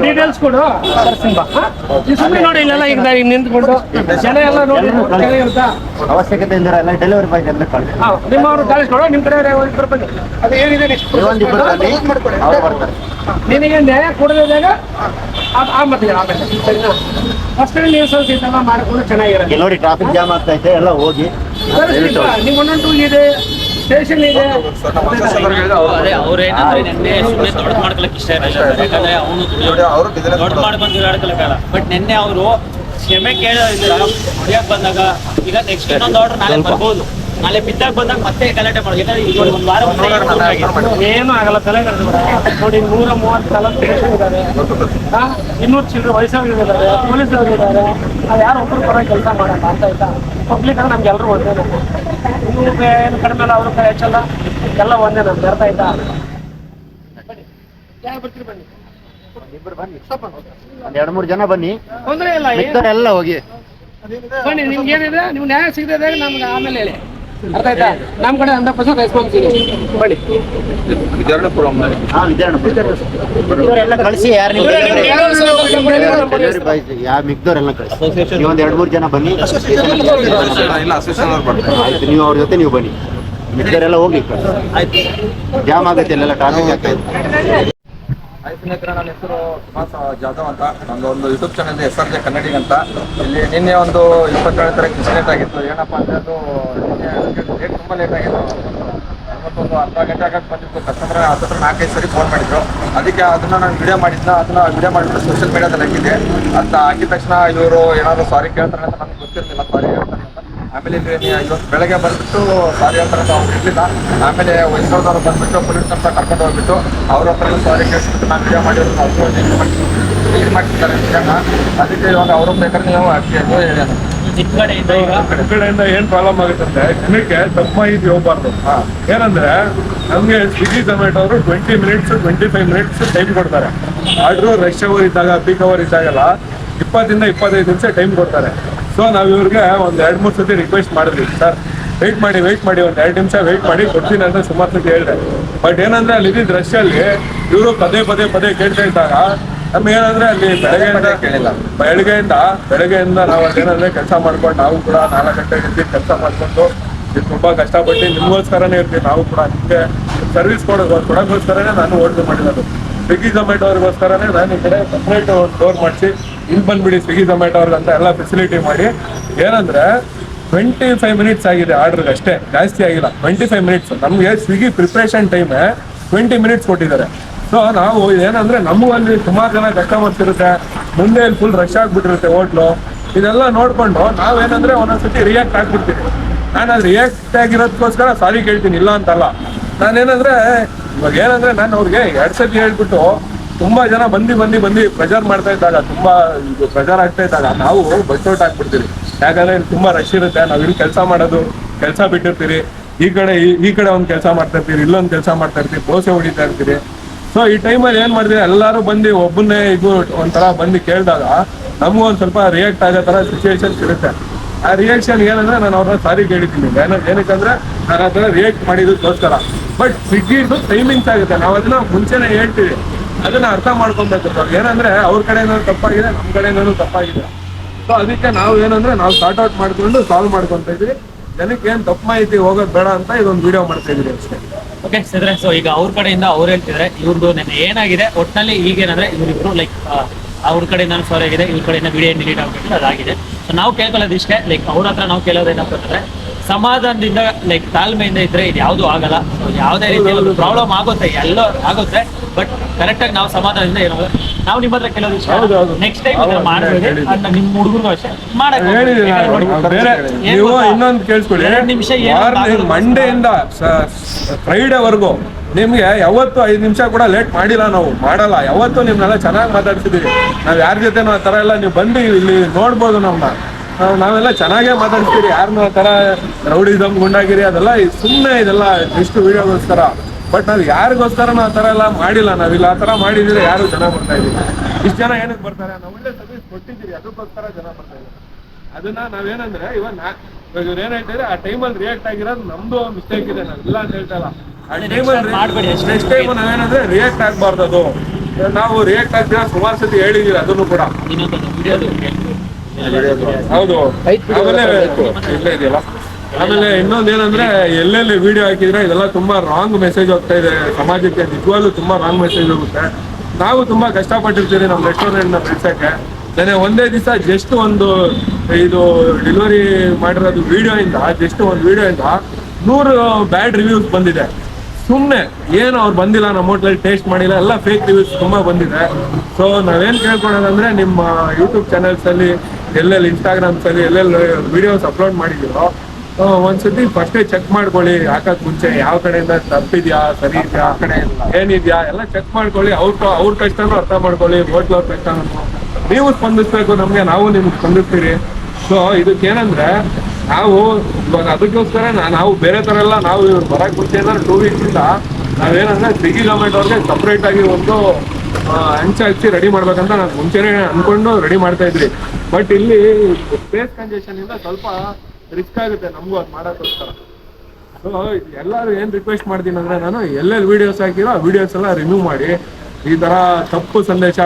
ಡೀಟೇಲ್ಸ್ ಕೊಡು. ಬಾ. ಸುಮ್ಮನೆ ನೋಡಿ ಇಲ್ಲೆಲ್ಲ ಈಗ ನಿಂತ್ಕೊಂಡು ಜನ ಎಲ್ಲ ನೋಡಿ ಇರುತ್ತಾ? ಅವಶ್ಯಕತೆ ಇದ್ರೆ ಎಲ್ಲ ಡೆಲಿವರಿ ಬಾಯ್ ಎಲ್ಲ ಕಳಿಸಿ. ಹಾ, ಕಳಿಸ್ಕೊಡು ನಿಮ್ಮ ಕಡೆ ಇಬ್ಬರು ಬನ್ನಿ. ಅದು ಏನಿದೆ ನಿನಗೆ ಕೊಡದಾಗ ಆ ಮತ್ತೆ ಆಮೇಲೆ. ಸರಿನಾ? ಫಸ್ಟ್ ನೀವು ಸ್ವಲ್ಪ ಇದೆಲ್ಲ ಮಾಡ್ಕೊಂಡು ಚೆನ್ನಾಗಿರೋದು ಇಲ್ಲಿ ನೋಡಿ ಟ್ರಾಫಿಕ್ ಜಾಮ್ ಆಗ್ತೈತೆ ಎಲ್ಲ ಹೋಗಿ. ನಿಮ್ಮ ಒಂದೊಂದು ಇದೆ ಸ್ಟೇಷನ್ ಇದೆ ಸರ್ ನಮ್ಮ ಅಸೋಸಿಯೇಷನ್ ಹೇಳಿದ್ರೆ ಅವ್ರು ಅದೇ ಅವ್ರು ನಿನ್ನೆ ಸುಮ್ಮನೆ ದೊಡ್ಡ ಮಾಡ್ಕೊಳಕ್ ಇಷ್ಟ ಇರಲ್ಲ ಯಾಕಂದ್ರೆ ಅವನು ದೊಡ್ಡ ಮಾಡ್ಕೊಂಡು ಬಟ್ ನಿನ್ನೆ ಅವರು ಕ್ಷಮೆ ಕೇಳೋದಿಲ್ಲ ಹೊಡಿಯಕ್ ಬಂದಾಗ ಈಗ ನೆಕ್ಸ್ಟ್ ಇನ್ನೊಂದು ಆರ್ಡರ್ ನಾಳೆ ಬರ್ಬೋದು. ನಾಳೆ ಬಿದ್ದಾಗ ಬಂದಾಗ ಮತ್ತೆ ಗಲಾಟೆ ಮಾಡೋದು. ಯಾಕಂದ್ರೆ ಈಗ ಒಂದು ವಾರ. ಏನು ಆಗಲ್ಲ ತಲೆ ನೋಡಿ ನೂರ ಮೂವತ್ತು ನಲವತ್ತು ಇದ್ದಾರೆ. ಇನ್ನೂರು ಚಿಲ್ಲರೆ ವಯಸ್ಸಾಗಿದ್ದಾರೆ ಪೊಲೀಸರು ಇದ್ದಾರೆ. ನಾವು ಯಾರು ಒಬ್ಬರು ಪರ ಕೆಲಸ ಮಾಡಲ್ಲ ಅಂತ ಆಯ್ತಾ? ಪಬ್ಲಿಕ್ ಅಂದ್ರೆ ನಮ್ಗೆ ಎಲ್ಲರೂ ಒಂದೇ ಇವ್ರು ಏನು ಕಡಿಮೆ ಅಲ್ಲ ಅವ್ರ ಹೆಚ್ಚಲ್ಲ ಎಲ್ಲ ಒಂದೇ ನಮ್ಗೆ ಅರ್ಥ ಆಯ್ತಾ? ಬನ್ನಿ ಯಾರು ಬರ್ತೀರಿ ಬನ್ನಿ? ಒಂದ್ ಎರಡು ಮೂರು ಜನ ಬನ್ನಿ. ತೊಂದರೆ ಇಲ್ಲ ಎಲ್ಲ ಹೋಗಿ. ಬನ್ನಿ ನಿಮ್ಗೆ ಏನಿದೆ? ನೀವು ನ್ಯಾಯ ಸಿಗದೆ ನಮ್ಗೆ ಆಮೇಲೆ ಹೇಳಿ. ಅರ್ಥ ಆಯ್ತಾ? ನಮ್ಮ ಕಡೆ ಹಂಡ್ರೆಡ್ ಪರ್ಸೆಂಟ್ ರೆಸ್ಪಾನ್ಸ್ ಇದೆ ಬನ್ನಿ. ವಿದ್ಯಾರಣ್ಯಪುರಂ ಹಾ ವಿದ್ಯಾರಣ ಇವರೆಲ್ಲ ಕಳಿಸಿ ಯಾರು ಮಿಗ್ದವ್ರೆಲ್ಲ ಬಾಯ್ ಯಾವ ಮಿಕ್ದವ್ರೆಲ್ಲ ಕಳಿಸಿ. ನೀವು ಒಂದ್ ಎರಡು ಮೂರು ಜನ ಬನ್ನಿ. ಇಲ್ಲ ಅಸೋಸಿಯೇಷನ್ ಅವ್ರು ಬರ್ತಾರೆ. ಆಯ್ತು ನೀವು ಅವ್ರ ಜೊತೆ ನೀವು ಬನ್ನಿ. ಮಿಕ್ದವರೆಲ್ಲ ಹೋಗಿ ಆಯ್ತು. ಜಾಮ್ ಆಗುತ್ತೆ ಇಲ್ಲೆಲ್ಲ ಟ್ರಾಫಿಕ್ ಆಗ್ತಾ ಇದೆ ಸ್ನೇಹಿತರೆ, ನನ್ನ ಹೆಸರು ಸುಭಾಷ್ ಜಾಧವ್ ಅಂತ. ನಂದು ಒಂದು YouTube channel S R J Kannadiga ಅಂತ. ಇಲ್ಲಿ ನಿನ್ನೆ ಒಂದು ಇಪ್ಪತ್ತೇಳು ತಾರೀಕು ಇನ್ಸಿಡೆಂಟ್ ಆಗಿತ್ತು. ಏನಪ್ಪ ಅಂದ್ರೆ ಅದು ನಿನ್ನೆ ಡೇಟ್ ತುಂಬ ಲೇಟ್ ಆಗಿತ್ತು. ಒಂದು ಅರ್ಧ ಗಂಟೆ ಆಗಕ್ಕೆ ಬಂದಿತ್ತು. ಕಸ್ಟಮರ್ ಹತ್ರ ನಾಲ್ಕೈದು ಸರಿ ಫೋನ್ ಮಾಡಿದ್ರು. ಅದಕ್ಕೆ ಅದನ್ನ ನಾನು ವಿಡಿಯೋ ಮಾಡಿದ್ನ, ಅದನ್ನ ವಿಡಿಯೋ ಮಾಡಿಬಿಟ್ಟು ಸೋಷಿಯಲ್ ಮೀಡಿಯಾದಲ್ಲಿ ಹಾಕಿದ್ದೆ. ಅಂತ ಹಾಕಿದ ತಕ್ಷಣ ಇವರು ಏನಾದ್ರು ಸಾರಿ ಕೇಳ್ತಾರೆ ಅಂತ ನನಗೆ ಗೊತ್ತಿರಲಿಲ್ಲ ಸಾರಿ ಹೇಳ್ತಾರೆ ಅಂತ ಆಮೇಲೆ ಇಲ್ಲಿ ಇವತ್ತು ಬೆಳಗ್ಗೆ ಬಂದ್ಬಿಟ್ಟು ಸಾರಿ ಹತ್ರ ನಾವು ಇರಲಿಲ್ಲ ಆಮೇಲೆ ವಯಸ್ಸಾದವ್ರು ಬಂದ್ಬಿಟ್ಟು ಪೊಲೀಸ್ ಅಂತ ಕರ್ಕೊಂಡು ಹೋಗ್ಬಿಟ್ಟು ಅವ್ರ ಹತ್ರ ಸಾರಿ ಕೇಳಿಸ್ಬಿಟ್ಟು ನಾನು ವಿಡಿಯೋ ಮಾಡಿರೋದು ಅವರು ಕ್ಲೀನ್ ಮಾಡ್ತಿದ್ದಾರೆ ವಿಷಯನ ಅದಕ್ಕೆ ಇವಾಗ ಅವರು ಬೇಕಾದ್ರೆ ನೀವು ಕಡೆಯಿಂದ ಏನ್ ಪ್ರಾಬ್ಲಮ್ ಆಗುತ್ತೆ ಅಂದ್ರೆ ಜನಕ್ಕೆ ತಮ್ಮ ಮಾಹಿತಿ ಹೋಗ್ಬಾರ್ದು. ಏನಂದ್ರೆ ನಮ್ಗೆ ಸ್ವಿಗ್ಗಿ ಜೊಮ್ಯಾಟೊ ಅವರು twenty minutes twenty five minutes time ಕೊಡ್ತಾರೆ. ಆರ್ಡ್ರು ರಶ್ ಅವರ್ ಇದ್ದಾಗ ಪೀಕ್ ಅವರ್ ಇದ್ದಾಗೆಲ್ಲ ಇಪ್ಪತ್ತಿಂದ ಇಪ್ಪತ್ತೈದು ನಿಮಿಷ ಟೈಮ್ ಕೊಡ್ತಾರೆ. ಸೊ ನಾವು ಇವ್ರಿಗೆ ಒಂದು ಎರಡು ಮೂರು ಸತಿ ರಿಕ್ವೆಸ್ಟ್ ಮಾಡಿದ್ವಿ. ಸರ್ ವೆಯ್ಟ್ ಮಾಡಿ ವೆಯ್ಟ್ ಮಾಡಿ ಒಂದು ಎರಡು ನಿಮಿಷ ವೆಯ್ಟ್ ಮಾಡಿ ಕೊಡ್ತೀನಿ ಅಂತ ಸುಮಾರು ಸತಿ ಹೇಳಿದೆ. ಬಟ್ ಏನಂದ್ರೆ ಅಲ್ಲಿ ಇದ್ದಿದ್ದ ರಶ್ ಅಲ್ಲಿ ಇವರು ಪದೇ ಪದೇ ಪದೇ ಕೇಳ್ತಾ ಇದ್ದಾಗ ನಮ್ಗೆ ಏನಂದ್ರೆ ಅಲ್ಲಿ ಬೆಳಗ್ಗೆಯಿಂದ ಕೇಳಿಲ್ಲ. ಬೆಳಗ್ಗೆಯಿಂದ ಬೆಳಗ್ಗೆಯಿಂದ ನಾವು ಏನಂದ್ರೆ ಕೆಲಸ ಮಾಡ್ಕೊಂಡು ನಾವು ಕೂಡ ನಾಲ್ಕು ಗಂಟೆ ಇದ್ದು ಕೆಲಸ ಮಾಡ್ಕೊಂಡು ಇದು ತುಂಬಾ ಕಷ್ಟಪಟ್ಟು ನಿಮ್ಗೋಸ್ಕರನೇ ಇರ್ತೀವಿ ನಾವು ಕೂಡ ನಿಮಗೆ ಸರ್ವಿಸ್ ಕೊಡೋದು ಕೊಡೋಕ್ಕೋಸ್ಕರನೇ ನಾನು ಓಡ್ದು ಮಾಡಿರೋದು. ಸ್ವಿಗ್ಗಿ ಜೊಮ್ಯಾಟೋ ಅವ್ರಿಗೋಸ್ಕರನೇ ನಾನು ಈ ಕಡೆ ಸಪ್ರೇಟ್ ಡೋರ್ ಮಾಡಿಸಿ ಇಲ್ಲಿ ಬಂದ್ಬಿಡಿ ಸ್ವಿಗ್ಗಿ ಝೊಮ್ಯಾಟೊ ಅವ್ರಿಗೆ ಅಂತ ಎಲ್ಲ ಫೆಸಿಲಿಟಿ ಮಾಡಿ. ಏನಂದ್ರೆ ಟ್ವೆಂಟಿ ಫೈವ್ ಮಿನಿಟ್ಸ್ ಆಗಿದೆ ಆರ್ಡರ್ಗೆ ಅಷ್ಟೇ. ಜಾಸ್ತಿ ಆಗಿಲ್ಲ. ಟ್ವೆಂಟಿ ಫೈವ್ ಮಿನಿಟ್ಸ್ ನಮಗೆ Swiggy preparation time twenty minutes ಕೊಟ್ಟಿದ್ದಾರೆ. ಸೊ ನಾವು ಏನಂದ್ರೆ ನಮಗೂ ಅಲ್ಲಿ ಸುಮಾರು ಜನ ಕಸ್ಟಮರ್ಸ್ ಮುಂದೆ ಇಲ್ಲಿ ಫುಲ್ ರಶ್ ಆಗ್ಬಿಟ್ಟಿರುತ್ತೆ ಹೋಟ್ಲು ಇದೆಲ್ಲ ನೋಡ್ಕೊಂಡು ನಾವೇನಂದ್ರೆ ಒಂದೊಂದ್ಸತಿ ರಿಯಾಕ್ಟ್ ಆಗ್ಬಿಡ್ತೀವಿ. ನಾನು ಅದು ರಿಯಾಕ್ಟ್ ಆಗಿರೋದಕ್ಕೋಸ್ಕರ ಸಾರಿ ಕೇಳ್ತೀನಿ, ಇಲ್ಲ ಅಂತಲ್ಲ. ನಾನೇನಂದ್ರೆ, ಇವಾಗ ಏನಂದ್ರೆ, ನಾನು ಅವ್ರಿಗೆ ಎರಡು ಸತಿ ಹೇಳ್ಬಿಟ್ಟು ತುಂಬಾ ಜನ ಬಂದು ಬಂದು ಬಂದು ಪ್ರೆಜರ್ ಮಾಡ್ತಾ ಇದ್ದಾಗ, ತುಂಬಾ ಇದು ಪ್ರೆಜರ್ ಆಗ್ತಾ ಇದ್ದಾಗ ನಾವು ಬಸ್ಔಟ್ ಆಗ್ಬಿಡ್ತೀವಿ ಯಾಕಂದ್ರೆ ಇಲ್ಲಿ ತುಂಬಾ ರಶ್ ಇರುತ್ತೆ. ನಾವ್ ಇಲ್ಲಿ ಕೆಲಸ ಮಾಡೋದು, ಕೆಲಸ ಬಿಟ್ಟಿರ್ತೀರಿ. ಈ ಕಡೆ, ಈ- ಕಡೆ ಒಂದ್ ಕೆಲಸ ಮಾಡ್ತಾ ಇರ್ತೀರಿ, ಇಲ್ಲೊಂದ್ ಕೆಲಸ ಮಾಡ್ತಾ ಇರ್ತೀರಿ, ದೋಸೆ ಹೊಡಿತಾ ಇರ್ತೀರಿ. ಸೊ ಈ ಟೈಮಲ್ಲಿ ಏನ್ ಮಾಡ್ತೀವಿ ಎಲ್ಲರೂ ಬಂದು ಒಬ್ಬನೇ ಇದು ಒಂಥರ ಬಂದು ಕೇಳಿದಾಗ ನಮಗೂ ಒಂದ್ ಸ್ವಲ್ಪ ರಿಯಾಕ್ಟ್ ಆಗೋ ತರ ಸಿಚುಯೇಷನ್ ಇರುತ್ತೆ. ಆ ರಿಯಾಕ್ಷನ್ ಏನಂದ್ರೆ ನಾನು ಅವ್ರನ್ನ ಸಾರಿ ಕೇಳಿದ್ದೀನಿ. ಏನ, ಏನಕ್ಕಂದ್ರೆ ನಾನು ಅದನ್ನ ರಿಯಾಕ್ಟ್ ಮಾಡಿದಕ್ಕೋಸ್ಕರ ಬಟ್ ಸ್ವಿಗ್ಗಿದು ಟೈಮಿಂಗ್ಸ್ ಆಗುತ್ತೆ. ನಾವು ಅದನ್ನ ಮುಂಚೆನೆ ಹೇಳ್ತೀವಿ. ಅದನ್ನ ಅರ್ಥ ಮಾಡ್ಕೊಬೇಕು ಸರ್. ಏನಂದ್ರೆ ಅವ್ರ ಕಡೆಯಿಂದ ತಪ್ಪಾಗಿದೆ ನಮ್ಮ ಏನಾದ್ರು ತಪ್ಪಾಗಿದೆ. ಸೊ ಅದಕ್ಕೆ ನಾವು ಏನಂದ್ರೆ ನಾವು ಸ್ಟಾರ್ಟ್ ಔಟ್ ಮಾಡ್ಕೊಂಡು ಸಾಲ್ವ್ ಮಾಡ್ಕೊಂತ ಇದ್ವಿ ಜನಕ್ಕೆ ಏನ್ ತಪ್ಪು ಮಾಹಿತಿ ಹೋಗೋದ್ ಬೇಡ ಅಂತ ಇದೊಂದು ವಿಡಿಯೋ ಮಾಡ್ತಾ ಇದ್ವಿ ಅಷ್ಟೇ. ಓಕೆ ಸದ್ರೆ ಸೊ ಈಗ ಅವ್ರ ಕಡೆಯಿಂದ ಅವ್ರು ಹೇಳ್ತಿದ್ರೆ ಇವ್ರದ್ದು ನೆನ್ನೆ ಏನಾಗಿದೆ? ಒಟ್ಟಿನಲ್ಲಿ ಈಗೇನಂದ್ರೆ ಇವ್ರಿಬ್ರು ಲೈಕ್ ಅವ್ರ ಕಡೆಯಿಂದ ಸಾರಿ ಆಗಿದೆ, ಇವ್ರ ಕಡೆಯಿಂದ ವಿಡಿಯೋ ಡಿಲೀಟ್ ಆಗ್ಬಿಟ್ಟು ಅದಾಗಿದೆ. ಸೊ ನಾವು ಕೇಳ್ಕೊಳ್ಳೋದು ಇಷ್ಟೇ ಲೈಕ್ ಅವ್ರ ಹತ್ರ ನಾವು ಕೇಳೋದೇನಪ್ಪ ಅಂತಂದ್ರೆ ಸಮಾಧಾನದಿಂದ ಲೈಕ್ ತಾಳ್ಮೆಯಿಂದ ಇದ್ರೆ ಇದು ಯಾವುದು ಆಗಲ್ಲ. ಸೊ ಯಾವುದೇ ಪ್ರಾಬ್ಲಮ್ ಆಗುತ್ತೆ ಎಲ್ಲ ಆಗುತ್ತೆ ಬಟ್ ಕರೆಕ್ಟಾಗಿ ನಾವು ಸಮಾಧಾನದಿಂದ ಇರೋದು ನಾವು ನಿಮ್ಮ ಹತ್ರ ಹೌದು. ನೆಕ್ಸ್ಟ್ ಟೈಮ್ ಮಾಡ್ಬೇಡಿ ಹೇಳಿದ್ದೀನಿ. ನಿಮ್ಮ ಹುಡುಗರು ಅಷ್ಟೇ. ಮಾಡಕ್ಕೆ ಇನ್ನೊಂದು ಕೇಳಿಸ್ಕೊಳ್ಳಿ. ಎರಡ್ ನಿಮಿಷ ಮಂಡೆಯಿಂದ ಫ್ರೈಡೇವರೆಗೂ ನಿಮ್ಗೆ ಯಾವತ್ತು ಐದು ನಿಮಿಷ ಕೂಡ ಲೇಟ್ ಮಾಡಿಲ್ಲ ನಾವು ಮಾಡಲ್ಲ. ಯಾವತ್ತು ನಿಮ್ನೆಲ್ಲ ಚೆನ್ನಾಗಿ ಮಾತಾಡ್ತಿದೀವಿ ನಾವ್ ಯಾರ ಜೊತೆನೋ ಆ ತರ ಎಲ್ಲ ನೀವು ಬಂದು ಇಲ್ಲಿ ನೋಡ್ಬೋದು ನಮ್ಮನ್ನ ನಾವ್- ನಾವೆಲ್ಲ ಚೆನ್ನಾಗೇ ಮಾತಾಡ್ತೀವಿ ಯಾರನ್ನ ಆ ತರ ರೌಡಿಸಮ್ ಗುಂಡಾಗಿರಿ ಅದೆಲ್ಲ ಸುಮ್ಮನೆ ಇದೆಲ್ಲ ಇಷ್ಟು ವಿಡಿಯೋಗೋಸ್ಕರ. ಬಟ್ ನಾವು ಯಾರಿಗೋಸ್ಕರ ಆ ತರ ಎಲ್ಲ ಮಾಡಿಲ್ಲ. ನಾವಿಲ್ಲ ಆ ತರ ಮಾಡಿದ್ರೆ ಯಾರು ಜನ ಬರ್ತಾ ಇದೀವಿ ಇಷ್ಟು ಜನ ಏನಕ್ಕೆ ಬರ್ತಾರೆ? ನಾವು ಒಳ್ಳೆ ಸರ್ವಿಸ್ ಕೊಟ್ಟಿದ್ದೀರಿ. ಅದಕ್ಕೋಸ್ಕರ ಜನ ಬರ್ತಾ ಇದ್ದಾರೆ ಅದನ್ನ ನಾವೇನಂದ್ರೆ ಇವಾಗ ನಾ ಇವಾಗ ಇವ್ರು ಏನ್ ಹೇಳ್ತಾರೆ ಆ ಟೈಮಲ್ಲಿ ರಿಯಾಕ್ಟ್ ಆಗಿರೋದು ನಮ್ದು ಮಿಸ್ಟೇಕ್ ಇದೆ. ನಾವಿಲ್ಲ ಇಲ್ಲ ಅಂತ ಹೇಳ್ತಾ ಇಲ್ಲ. ಆ ಟೈಮಲ್ಲಿ. ನೆಕ್ಸ್ಟ್ ಟೈಮ್ ನಾವೇನಂದ್ರೆ ರಿಯಾಕ್ಟ್ ಆಗ್ಬಾರ್ದು ಅದು. ನಾವು ರಿಯಾಕ್ಟ್ ಆಗ್ತೀರಾ? ಸುಮಾರು ಸತಿ ಹೇಳಿದೀವಿ ಅದನ್ನು ಕೂಡ. ಹೌದು. ಆಮೇಲೆ ಇಲ್ಲೇ ಇದೆಯಲ್ಲ? ಆಮೇಲೆ ಇನ್ನೊಂದ್ ಏನಂದ್ರೆ ಎಲ್ಲೆಲ್ಲಿ ವಿಡಿಯೋ ಹಾಕಿದ್ರೆ ಇದೆಲ್ಲ ತುಂಬಾ ರಾಂಗ್ ಮೆಸೇಜ್ ಹೋಗ್ತಾ ಇದೆ ಸಮಾಜಕ್ಕೆ. ನಿಜವಾಗ್ಲೂ ತುಂಬಾ ರಾಂಗ್ ಮೆಸೇಜ್ ಹೋಗುತ್ತೆ. ನಾವು ತುಂಬಾ ಕಷ್ಟಪಟ್ಟಿರ್ತೀವಿ ನಮ್ಮ ರೆಸ್ಟೋರೆಂಟ್ನ ಬೆಳ್ಸಕ್ಕೆ. ನೆನೆ ಒಂದೇ ದಿವಸ ಜಸ್ಟ್ ಒಂದು ಇದು ಡೆಲಿವರಿ ಮಾಡಿರೋದು ವಿಡಿಯೋ ಇಂದ ಜಸ್ಟ್ ಒಂದು ವಿಡಿಯೋ ಇಂದ ನೂರು ಬ್ಯಾಡ್ ರಿವ್ಯೂಸ್ ಬಂದಿದೆ. ಸುಮ್ಮನೆ ಏನು ಅವ್ರು ಬಂದಿಲ್ಲ ನಮ್ಮ ಹೋಟ್ಲಲ್ಲಿ ಟೇಸ್ಟ್ ಮಾಡಿಲ್ಲ ಎಲ್ಲ ಫೇಕ್ ರಿವ್ಯೂಸ್ ತುಂಬಾ ಬಂದಿದೆ. ಸೊ ನಾವೇನ್ ಕೇಳ್ಕೊಳ್ಳೋದಂದ್ರೆ ನಿಮ್ಮ ಯೂಟ್ಯೂಬ್ ಚಾನೆಲ್ಸ್ ಅಲ್ಲಿ ಎಲ್ಲೆಲ್ಲಿ ಇನ್ಸ್ಟಾಗ್ರಾಮ್ಸಲ್ಲಿ ಎಲ್ಲೆಲ್ಲಿ ವಿಡಿಯೋಸ್ ಅಪ್ಲೋಡ್ ಮಾಡಿದ್ದೀರೋ ಒಂದ್ಸತಿ ಫಸ್ಟೇ ಚೆಕ್ ಮಾಡ್ಕೊಳ್ಳಿ, ಹಾಕಕ್ ಮುಂಚೆ ಯಾವ ಕಡೆಯಿಂದ ತಪ್ಪಿದ್ಯಾ, ಸರಿ ಇದೆಯಾ ಕಡೆ. ಏನಿದ್ಯಾ, ಎಲ್ಲ ಚೆಕ್ ಮಾಡ್ಕೊಳ್ಳಿ, ಅವ್ರ ಅವ್ರ ಕಷ್ಟನೂ ಅರ್ಥ ಮಾಡ್ಕೊಳ್ಳಿ ಹೋಟ್ಲ್ ಅವ್ರ ಕಷ್ಟನೂ ನೀವು ಸ್ಪಂದಿಸ್ಬೇಕು, ನಮ್ಗೆ ನಾವು ನಿಮ್ಗೆ ಸ್ಪಂದಿಸ್ತೀರಿ ಸೊ ಇದಕ್ಕೆ ಏನಂದ್ರೆ ನಾವು ಇವಾಗ ಅದಕ್ಕೋಸ್ಕರ ನಾವು ಬೇರೆ ತರ ಎಲ್ಲ ನಾವು ಇವ್ರು ಬರಕ್ ಮುಂಚೆ ಏನಾದ್ರು ಟೂ ವೀಕ್ಸ್ ಇಂದ ನಾವೇನಂದ್ರೆ ಸ್ವಿಗ್ಗಿ ಅವ್ರಿಗೆ ಸಪ್ರೇಟ್ ಆಗಿ ಒಂದು ಹಂಚ ಹಚ್ಚಿ ರೆಡಿ ಮಾಡ್ಬೇಕಂತ ನಾವು ಮುಂಚೆನೆ ಅನ್ಕೊಂಡು ರೆಡಿ ಮಾಡ್ತಾ ಇದ್ರಿ. ಬಟ್ ಇಲ್ಲಿ ಸ್ಪೇಸ್ ಕಂಜೆಷನ್ ಇಂದ ಸ್ವಲ್ಪ ರಿಸ್ಕ್ ಆಗುತ್ತೆ ನಮಗೂ ಅದು ಮಾಡೋಕ್ಕೋಸ್ಕರ. ಸೊ ಎಲ್ಲರೂ ಏನ್ ರಿಕ್ವೆಸ್ಟ್ ಮಾಡ್ತೀನಿ ಅಂದ್ರೆ ನಾನು ಎಲ್ಲೆಲ್ಲಿ ವಿಡಿಯೋಸ್ ಹಾಕಿರೋ ಆ ವಿಡಿಯೋಸ್ ಎಲ್ಲ ರಿಮೂವ್ ಮಾಡಿ. ಈ ತರ ತಪ್ಪು ಸಂದೇಶ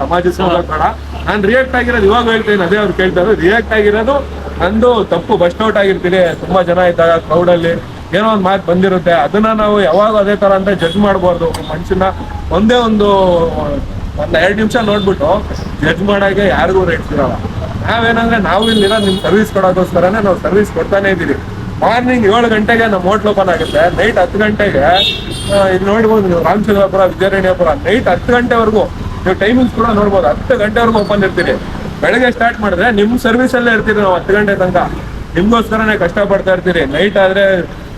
ಸಮಾಜಕ್ಕೆ ಹೋಗಕ್ ಬೇಡ. ನಾನು ರಿಯಾಕ್ಟ್ ಆಗಿರೋದು ಇವಾಗ ಹೇಳ್ತೇನೆ ಅದೇ ಅವ್ರು ಕೇಳ್ತಾರೆ ರಿಯಾಕ್ಟ್ ಆಗಿರೋದು ನಂದು ತಪ್ಪು ಬಸ್ಟ್ ಔಟ್ ಆಗಿರ್ತೀನಿ. ತುಂಬಾ ಜನ ಇದ್ದಾಗ ಕ್ರೌಡ್ ಅಲ್ಲಿ. ಏನೋ ಒಂದು ಮಾತು ಬಂದಿರುತ್ತೆ. ಅದನ್ನ ನಾವು ಯಾವಾಗ ಅದೇ ತರ ಅಂತ ಜಡ್ಜ್ ಮಾಡಬಾರ್ದು. ಮನುಷ್ಯನ ಒಂದೇ ಒಂದು ಒಂದು ಎರಡು ನಿಮಿಷ ನೋಡ್ಬಿಟ್ಟು ಜಡ್ಜ್ ಮಾಡಾಗೆ ಯಾರಿಗೂ ರೇಟ್ ಸಿಗಲ್ಲ ನಾವೇನಂದ್ರೆ ನಾವು ಇಲ್ಲಿರೋ ನಿಮ್ ಸರ್ವಿಸ್ ಕೊಡೋಕೋಸ್ಕರನೇ ನಾವು ಸರ್ವಿಸ್ ಕೊಡ್ತಾನೆ ಇದ್ದೀವಿ. ಮಾರ್ನಿಂಗ್ ಏಳು ಗಂಟೆಗೆ ನಮ್ಮ ಹೋಟ್ಲ್ ಓಪನ್ ಆಗುತ್ತೆ ನೈಟ್ ಹತ್ತು ಗಂಟೆಗೆ ಇಲ್ಲಿ ನೋಡ್ಬೋದು ನೀವು ರಾಮಚಂದ್ರಪುರ ವಿದ್ಯಾರಣ್ಯಪುರ ನೈಟ್ ಹತ್ತು ಗಂಟೆವರೆಗೂ ನೀವು ಟೈಮಿಂಗ್ಸ್ ಕೂಡ ನೋಡ್ಬೋದು. ಹತ್ತು ಗಂಟೆವರೆಗೂ ಓಪನ್ ಇರ್ತೀರಿ. ಬೆಳಗ್ಗೆ ಸ್ಟಾರ್ಟ್ ಮಾಡಿದ್ರೆ ನಿಮ್ ಸರ್ವಿಸ್ ಅಲ್ಲೇ ಇರ್ತೀರಿ ನಾವು ಹತ್ತು ಗಂಟೆ ತನಕ. ನಿಮ್ಗೋಸ್ಕರನೇ ಕಷ್ಟ ಪಡ್ತಾ ಇರ್ತೀರಿ. ನೈಟ್ ಆದ್ರೆ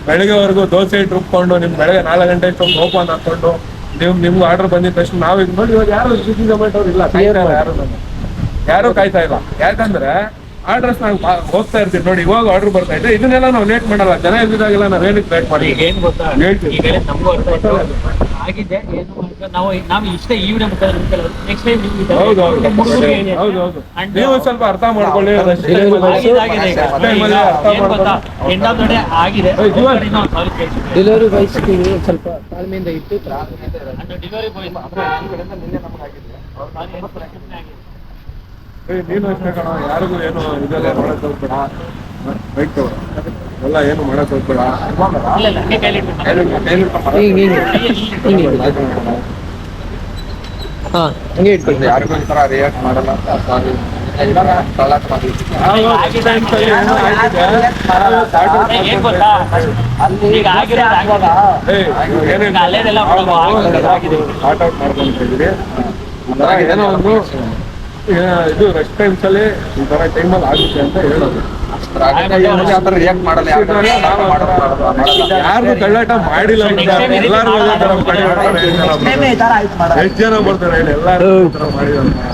ಬೆಳಗ್ಗೆವರೆಗೂ ದೋಸೆ ಇಟ್ಟು ರುಬ್ಕೊಂಡು ನಿಮ್ ಬೆಳಗ್ಗೆ ನಾಲ್ಕು ಗಂಟೆ ಇಷ್ಟೊಂದು ಓಪನ್ ಹಾಕೊಂಡು ನೀವು ನಿಮ್ಗೆ ಆರ್ಡರ್ ಬಂದಿದ ತಕ್ಷಣ ನಾವು ಈಗ ನೋಡಿ ಇವಾಗ ಯಾರು ಸ್ವಿಗ್ಗಿ ಝೊಮ್ಯಾಟೊ ಅವ್ರು ಇಲ್ಲ ಕಾಯ್ತಾ ಇಲ್ಲ ಯಾರು ನಮ್ಮ ಯಾರು ಕಾಯ್ತಾ ಇಲ್ಲ. ಯಾಕಂದ್ರೆ ಆರ್ಡರ್ಸ್ ನಾವು ಹೋಗ್ತಾ ಇರ್ತೀವಿ ನೋಡಿ ಇವಾಗ ಆರ್ಡರ್ ಬರ್ತಾ ಇದೆ. ಇದನ್ನೆಲ್ಲ ನಾವು ಲೇಟ್ ಮಾಡಲ್ಲ. ಜನ ಇದ್ದಾಗೆಲ್ಲ ನಾವು ಏನಕ್ಕೆ ಲೇಟ್ ಮಾಡಿ ಏನ್ ಗೊತ್ತಾ? ಹೇಳ್ತೀವಿ. ಈಗ ನಮಗೂ ಅರ್ಥ ಆಯ್ತು? ಆಗಿದೆ ಏನು ಅಂತ ನಾವು ನಾವು ಇಷ್ಟ ಈ ವಿಡಿಯೋ ಮುಖಾಂತರ ನೆಕ್ಸ್ಟ್ ಟೈಮ್ ಹೌದು ಹೌದು. ಹೌದು ಹೌದು. ನೀವು ಸ್ವಲ್ಪ ಅರ್ಥ ಮಾಡ್ಕೊಳ್ಳಿ. rush time ಅಲ್ಲಿ- ಆಗಿದೆ ಆಗಿದೆ. ಈಗ rush time ಅಲ್ಲಿ ಅರ್ಥ ಏನ್ ಗೊತ್ತಾ? ಮಾಡ್ಕೊಂಡು ಎಂಡ್ ಆಫ್ ದ ಡೇ ಆಗಿದೆ. ಏಯ್, ಜೀವನ್. ಸಾರಿ ಕೇಳ್ತೀನಿ. ಡೆಲಿವರಿ ಬಾಯ್ಸ್ಗೆ ಸ್ವಲ್ಪ ತಾಳ್ಮೆಯಿಂದ ಇಟ್ಟು ಡೆಲಿವರಿ ಬಾಯ್ ಏಯ್, ನೀನು ಅಷ್ಟೇ ಕಣ ಯಾರಿಗೂ ಏನು ಇದೆಲ್ಲ ಮಾಡಕ್ ಹೋಗ್ಬೇಡ. ಬೈಕ್ ತಗೋ. ಎಲ್ಲ ಏನು ಮಾಡಕ್ ಹೋಗ್ಬೇಡ. ಹಾ ಹಂಗೆ. ಇಟ್ಕೊಂಡು ಯಾರಿಗೂ ಈ ತರ ರಿಯಾಕ್ಟ್ ಮಾಡಲ್ಲ ಅಂತ ಸಾರಿ. ಅಲ್ಲಿ ಏನೋ ಗೊತ್ತಾ ಈಗ. ಆಟ ಔಟ್ ಮಾಡ್ಕೊಂಡಿದ್ದೀವಿ ಏನೋ ಒಂದು ಇದು ರೆಸ್ಟ್ ಟೈಮ್ಸ್ ಅಲ್ಲಿ ಈ ತರ ಟೈಮಲ್ಲಿ ಆಗುತ್ತೆ ಅಂತ ಹೇಳೋದು ಯಾರು ತಳ್ಳಾಟ ಮಾಡಲ್ಲ ಎಲ್ಲಾರು ಎಷ್ಟು ಜನ ಬರ್ತಾರೆ? ಎಲ್ಲಾರು ಮಾಡಿದ್ದಾರೆ